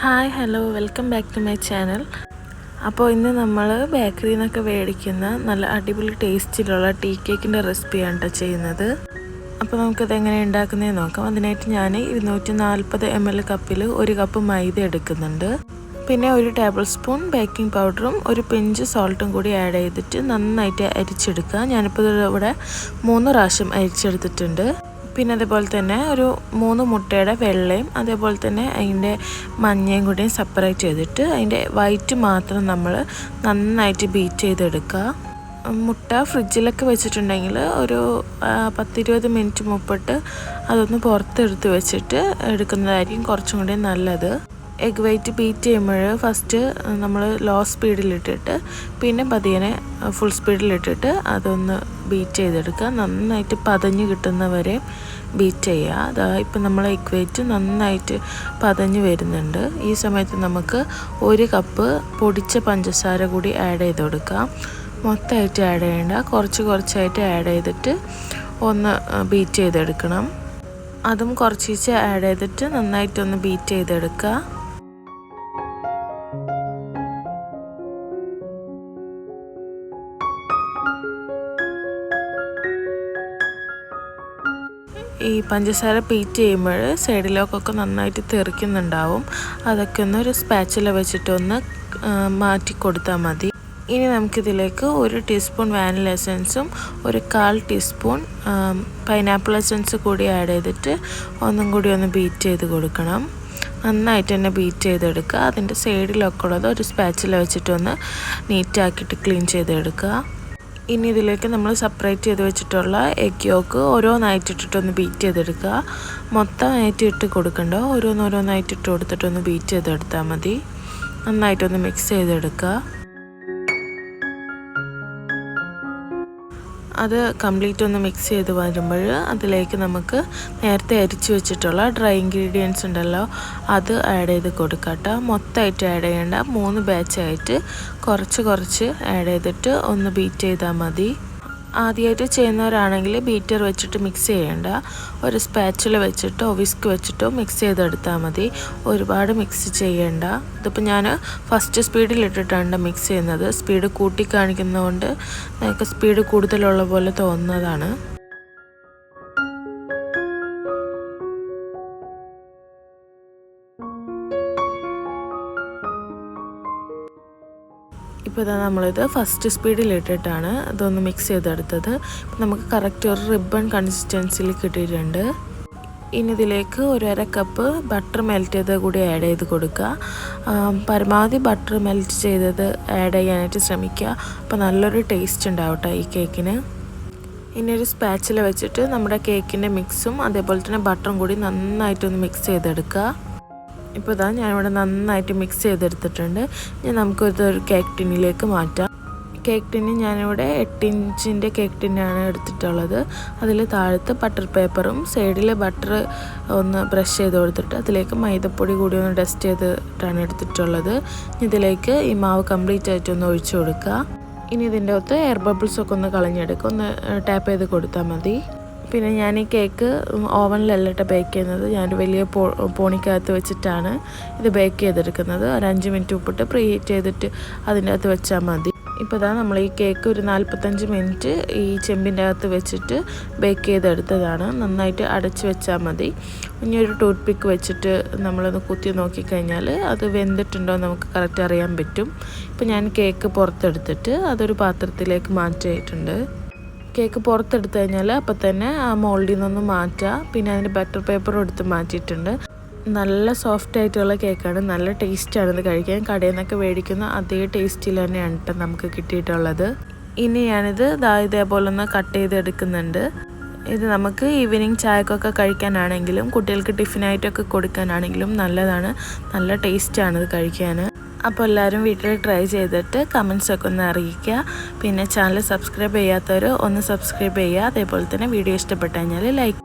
Hi hello welcome back to my channel അപ്പോൾ ഇന്ന് നമ്മൾ ബേക്കറിയിൽ നിന്നൊക്കെ മേടിക്കുന്ന നല്ല അടിപൊളി ടേസ്റ്റിലുള്ള ടീ കേക്കിന്റെ റെസിപ്പിയാണ് കേട്ടോ ചെയ്യുന്നത്. അപ്പോൾ നമുക്കത് എങ്ങനെ ഉണ്ടാക്കുന്നതെന്ന് നോക്കാം. അതിനായിട്ട് ഞാൻ ഇരുന്നൂറ്റി നാൽപ്പത് എം എൽ കപ്പിൽ ഒരു കപ്പ് മൈദ എടുക്കുന്നുണ്ട്. പിന്നെ ഒരു ടേബിൾ സ്പൂൺ ബേക്കിംഗ് പൗഡറും ഒരു പിഞ്ച് സോൾട്ടും കൂടി ആഡ് ചെയ്തിട്ട് നന്നായിട്ട് അരിച്ചെടുക്കുക. ഞാനിപ്പോൾ ഇവിടെ മൂന്ന് പ്രാവശ്യം അരിച്ചെടുത്തിട്ടുണ്ട്. പിന്നെ അതേപോലെ തന്നെ ഒരു മൂന്ന് മുട്ടയുടെ വെള്ളയും അതേപോലെ തന്നെ അതിന്റെ മഞ്ഞയും കൂടിയും സെപ്പറേറ്റ് ചെയ്തിട്ട് അതിന്റെ വൈറ്റ് മാത്രം നമ്മൾ നന്നായിട്ട് ബീറ്റ് ചെയ്തെടുക്കുക. മുട്ട ഫ്രിഡ്ജിലൊക്കെ വെച്ചിട്ടുണ്ടെങ്കിൽ ഒരു പത്തിരുപത് മിനിറ്റ് മുപ്പിട്ട് അതൊന്ന് പുറത്തെടുത്ത് വെച്ചിട്ട് എടുക്കുന്നതായിരിക്കും കുറച്ചും കൂടി നല്ലത്. എഗ് വൈറ്റ് ബീറ്റ് ചെയ്യുമ്പോൾ ഫസ്റ്റ് നമ്മൾ ലോ സ്പീഡിലിട്ടിട്ട് പിന്നെ പതിയനെ ഫുൾ സ്പീഡിലിട്ടിട്ട് അതൊന്ന് ബീറ്റ് ചെയ്തെടുക്കുക. നന്നായിട്ട് പതഞ്ഞ് കിട്ടുന്നവരെ ബീറ്റ് ചെയ്യുക. അതാ ഇപ്പം നമ്മൾ ഇക്വേറ്റ് നന്നായിട്ട് പതഞ്ഞ് വരുന്നുണ്ട്. ഈ സമയത്ത് നമുക്ക് ഒരു കപ്പ് പൊടിച്ച പഞ്ചസാര കൂടി ആഡ് ചെയ്ത് കൊടുക്കാം. മൊത്തമായിട്ട് ആഡ് ചെയ്യേണ്ട. കുറച്ച് കുറച്ചായിട്ട് ആഡ് ചെയ്തിട്ട് ഒന്ന് ബീറ്റ് ചെയ്തെടുക്കണം. അതും കുറച്ച് ആഡ് ചെയ്തിട്ട് നന്നായിട്ടൊന്ന് ബീറ്റ് ചെയ്തെടുക്കുക. ഈ പഞ്ചസാര പീറ്റ് ചെയ്യുമ്പോൾ സൈഡിലേക്കൊക്കെ നന്നായിട്ട് തെറിക്കുന്നുണ്ടാവും. അതൊക്കെ ഒന്ന് ഒരു സ്പാച്ചില വെച്ചിട്ടൊന്ന് മാറ്റി കൊടുത്താൽ മതി. ഇനി നമുക്കിതിലേക്ക് ഒരു ടീസ്പൂൺ വാനില എസൻസും ഒരു കാൽ ടീസ്പൂൺ പൈനാപ്പിൾ എസൻസ് കൂടി ആഡ് ചെയ്തിട്ട് ഒന്നും കൂടി ഒന്ന് ബീറ്റ് ചെയ്ത് കൊടുക്കണം. നന്നായിട്ട് തന്നെ ബീറ്റ് ചെയ്തെടുക്കുക. അതിന്റെ സൈഡിലൊക്കെ ഉള്ളത് ഒരു സ്പാച്ചില വെച്ചിട്ടൊന്ന് നീറ്റാക്കിയിട്ട് ക്ലീൻ ചെയ്തെടുക്കുക. ഇനി ഇതിലേക്ക് നമ്മൾ സെപ്പറേറ്റ് ചെയ്ത് വെച്ചിട്ടുള്ള എഗ് യോക്ക് ഓരോന്നായിട്ട് ഇട്ടിട്ടൊന്ന് ബീറ്റ് ചെയ്തെടുക്കുക. മൊത്തമായിട്ട് ഇട്ട് കൊടുക്കണ്ട. ഓരോന്നോരോന്നായിട്ട് ഇട്ട് കൊടുത്തിട്ടൊന്ന് ബീറ്റ് ചെയ്തെടുത്താൽ മതി. നന്നായിട്ടൊന്ന് മിക്സ് ചെയ്തെടുക്കുക. അത് കംപ്ലീറ്റ് ഒന്ന് മിക്സ് ചെയ്ത് വരുമ്പോൾ അതിലേക്ക് നമുക്ക് നേരത്തെ അരിച്ച് വെച്ചിട്ടുള്ള ഡ്രൈ ഇൻഗ്രീഡിയൻസ് ഉണ്ടല്ലോ അത് ആഡ് ചെയ്ത് കൊടുക്കട്ടെ മൊത്തമായിട്ട് ആഡ് ചെയ്യേണ്ട മൂന്ന് ബാച്ചായിട്ട് കുറച്ച് കുറച്ച് ആഡ് ചെയ്തിട്ട് ഒന്ന് ബീറ്റ് ചെയ്താൽ മതി. ആദ്യമായിട്ട് ചെയ്യുന്നവരാണെങ്കിൽ ബീറ്റർ വെച്ചിട്ട് മിക്സ് ചെയ്യേണ്ട. ഒരു സ്പാച്ചിൽ വെച്ചിട്ടോ വിസ്ക് വെച്ചിട്ടോ മിക്സ് ചെയ്തെടുത്താൽ മതി. ഒരുപാട് മിക്സ് ചെയ്യേണ്ട. ഇതിപ്പോൾ ഞാൻ ഫസ്റ്റ് സ്പീഡിലിട്ടിട്ടാണ് മിക്സ് ചെയ്യുന്നത്. സ്പീഡ് കൂട്ടി കാണിക്കുന്നതുകൊണ്ട് നിങ്ങൾക്ക് സ്പീഡ് കൂടുതലുള്ള പോലെ തോന്നുന്നതാണ്. ഇപ്പോൾ ഇതാ നമ്മളിത് ഫസ്റ്റ് സ്പീഡിൽ ഇട്ടിട്ടാണ് ഇതൊന്ന് മിക്സ് ചെയ്തെടുത്തത്. നമുക്ക് കറക്റ്റ് ഒരു റിബൺ കൺസിസ്റ്റൻസിയിൽ കിട്ടിയിട്ടുണ്ട്. ഇനി ഇതിലേക്ക് ഒരു അര കപ്പ് ബട്ടർ മെൽറ്റ് ചെയ്ത് കൂടി ആഡ് ചെയ്ത് കൊടുക്കുക. പരമാവധി ബട്ടർ മെൽറ്റ് ചെയ്തത് ആഡ് ചെയ്യാനായിട്ട് ശ്രമിക്കുക. അപ്പോൾ നല്ലൊരു ടേസ്റ്റ് ഉണ്ടാവട്ടെ ഈ കേക്കിന് ഇനി ഒരു സ്പാച്ചിൽ വെച്ചിട്ട് നമ്മുടെ കേക്കിന്റെ മിക്സും അതേപോലെ തന്നെ ബട്ടറും കൂടി നന്നായിട്ടൊന്ന് മിക്സ് ചെയ്തെടുക്കുക. ഇപ്പോൾ ഇതാ ഞാനിവിടെ നന്നായിട്ട് മിക്സ് ചെയ്തെടുത്തിട്ടുണ്ട്. ഇനി നമുക്കിതൊരു കേക്ക് ടിന്നിലേക്ക് മാറ്റാം. കേക്ക് ടിന്ന് ഞാനിവിടെ എട്ട് ഇഞ്ചിന്റെ കേക്ക് ടിന്നാണ് എടുത്തിട്ടുള്ളത്. അതിൽ താഴത്ത് ബട്ടർ പേപ്പറും സൈഡിൽ ബട്ടർ ഒന്ന് ബ്രഷ് ചെയ്ത് കൊടുത്തിട്ട് അതിലേക്ക് മൈദപ്പൊടി കൂടി ഒന്ന് ഡസ്റ്റ് ചെയ്തിട്ടാണ് എടുത്തിട്ടുള്ളത്. ഇതിലേക്ക് ഈ മാവ് കംപ്ലീറ്റ് ആയിട്ട് ഒന്ന് ഒഴിച്ചു കൊടുക്കുക ഇനി ഇതിന്റെ അകത്ത് എയർ ബബിൾസ് ഒക്കെ ഒന്ന് കളഞ്ഞെടുക്കുക ഒന്ന് ടാപ്പ് ചെയ്ത് കൊടുത്താൽ മതി. പിന്നെ ഞാൻ ഈ കേക്ക് ഓവനിലല്ല ബേക്ക് ചെയ്യുന്നത്. ഞാനൊരു വലിയ പോ പോണിക്കകത്ത് വെച്ചിട്ടാണ് ഇത് ബേക്ക് ചെയ്തെടുക്കുന്നത്. ഒരു മിനിറ്റ് ഉപ്പിട്ട് പ്രീ ഹീറ്റ് ചെയ്തിട്ട് അതിന്റെ അകത്ത് വെച്ചാൽ മതി. ഇപ്പോൾ ഇതാ നമ്മൾ ഈ കേക്ക് ഒരു നാൽപ്പത്തഞ്ച് മിനിറ്റ് ഈ ചെമ്പിന്റെ അകത്ത് വെച്ചിട്ട് ബേക്ക് ചെയ്തെടുത്തതാണ്. നന്നായിട്ട് അടച്ച് വെച്ചാൽ മതി. ഇനി ഒരു ടൂത്ത് പിക്ക് വെച്ചിട്ട് നമ്മളൊന്ന് കുത്തി നോക്കിക്കഴിഞ്ഞാൽ അത് വെന്തിട്ടുണ്ടോ നമുക്ക് കറക്റ്റ് അറിയാൻ പറ്റും. ഇപ്പോൾ ഞാൻ കേക്ക് പുറത്തെടുത്തിട്ട് അതൊരു പാത്രത്തിലേക്ക് മാറ്റിയിട്ടുണ്ട്. കേക്ക് പുറത്തെടുത്ത് കഴിഞ്ഞാൽ അപ്പം തന്നെ ആ മോൾഡിൽ നിന്നൊന്ന് മാറ്റുക പിന്നെ അതിന്റെ ബട്ടർ പേപ്പറും എടുത്ത് മാറ്റിയിട്ടുണ്ട്. നല്ല സോഫ്റ്റ് ആയിട്ടുള്ള കേക്കാണ്. നല്ല ടേസ്റ്റാണ് ഇത് കഴിക്കാൻ. കടയിൽ നിന്നൊക്കെ മേടിക്കുന്ന അതേ ടേസ്റ്റിൽ തന്നെയാണ് കേട്ടോ നമുക്ക് കിട്ടിയിട്ടുള്ളത്. ഇനി ഞാനിത് ദാ ഇതേപോലെ ഒന്ന് കട്ട് ചെയ്തെടുക്കുന്നുണ്ട്. ഇത് നമുക്ക് ഈവനിങ് ചായക്കൊക്കെ കഴിക്കാനാണെങ്കിലും കുട്ടികൾക്ക് ടിഫിനായിട്ടൊക്കെ കൊടുക്കാനാണെങ്കിലും നല്ലതാണ്. നല്ല ടേസ്റ്റാണ് ഇത് കഴിക്കാൻ അപ്പോൾ എല്ലാവരും വീട്ടിൽ ട്രൈ ചെയ്തിട്ട് കമൻസൊക്കെ ഒന്ന് അറിയിക്കുക. പിന്നെ ചാനൽ സബ്സ്ക്രൈബ് ചെയ്യാത്തവർ ഒന്ന് സബ്സ്ക്രൈബ് ചെയ്യുക. അതേപോലെ തന്നെ വീഡിയോ ഇഷ്ടപ്പെട്ടു കഴിഞ്ഞാൽ ലൈക്ക്